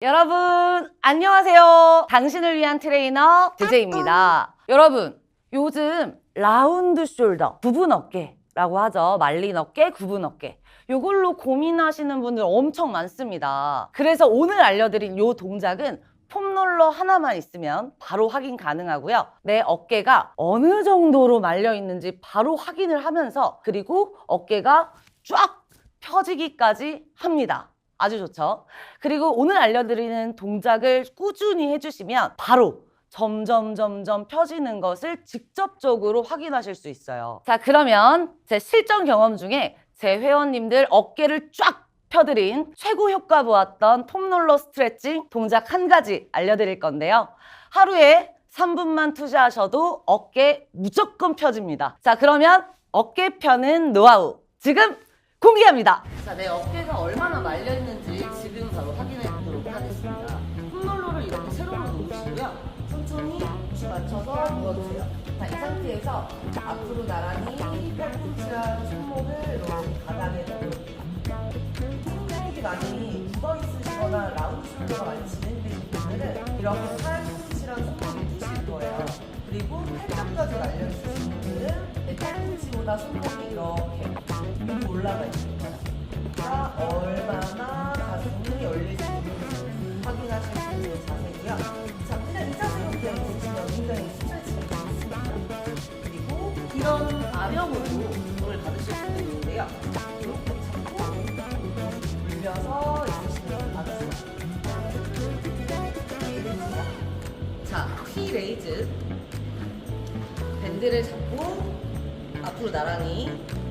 여러분, 안녕하세요. 당신을 위한 트레이너 DJ입니다. 여러분, 요즘 라운드 숄더, 구분 어깨라고 하죠. 말린 어깨, 구분 어깨. 요걸로 고민하시는 분들 엄청 많습니다. 그래서 오늘 알려드린 요 동작은 폼롤러 하나만 있으면 바로 확인 가능하고요. 내 어깨가 어느 정도로 말려 있는지 바로 확인을 하면서 그리고 어깨가 쫙 펴지기까지 합니다. 아주 좋죠. 그리고 오늘 알려드리는 동작을 꾸준히 해주시면 바로 점점 점점 펴지는 것을 직접적으로 확인하실 수 있어요. 자, 그러면 제 실전 경험 중에 제 회원님들 어깨를 쫙 펴드린 최고 효과 보았던 폼롤러 스트레칭 동작 한 가지 알려드릴 건데요. 하루에 3분만 투자하셔도 어깨 무조건 펴집니다. 자, 그러면 어깨 펴는 노하우 지금 공개합니다. 자, 내 어깨가 얼마나 말려 있는지 지금 바로 확인해 보도록 하겠습니다. 폼롤러를 이렇게 세로로 놓으시고요. 천천히 맞춰서 누워주세요. 자, 이 상태에서 앞으로 나란히 팔꿈치랑 손목을 바닥에 넣어주세요. 손목이 많이 묻어 있으시거나 라운드 숄더가 많이 진행되신 분들은 이렇게 팔꿈치랑 손목이 뜨실 거예요. 그리고 팔짱까지 날려 있으신 분들은 내 팔꿈치보다 손목이 이렇게 올라가 있는 거예요. 자, 얼마나 가슴이 열릴 수 있는지 확인하실 수 있는 자세고요. 자, 그냥 이 자세로 그냥 보시면 굉장히 스트레칭이 좋습니다. 그리고 이런 아령으로 몸을 받으실 수도 있는데요. 이렇게 잡고 밀려서 있으시면 받으세요. 자, 티 레이즈. 밴드를 잡고 앞으로 나란히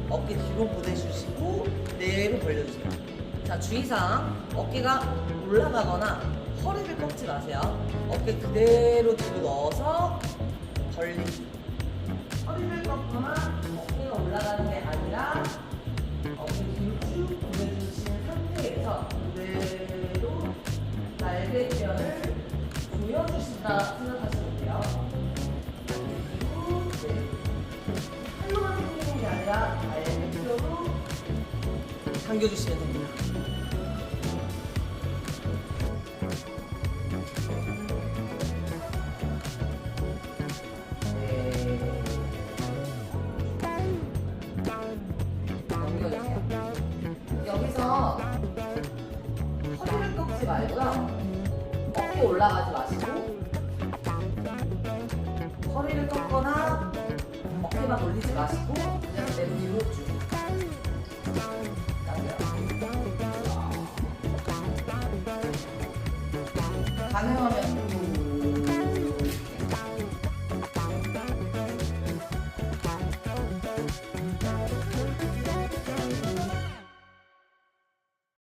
어깨 뒤로 보내주시고 내로 벌려주세요. 자, 주의사항 어깨가 올라가거나 허리를 꺾지 마세요. 어깨 그대로 뒤로 넣어서 벌리기. 허리를 꺾거나 어깨가 올라가는 게 아니라 어깨 뒤로 쭉 보내주시는 상태에서 그대로 날개뼈를 조여주신다 당겨주시면 됩니다. 네. 여기서 허리를 꺾지 말고요. 어깨 올라가지 마시고 허리를 꺾거나 어깨만 올리지 마시고 그냥 그대로 뒤로 쭉 가능하면 또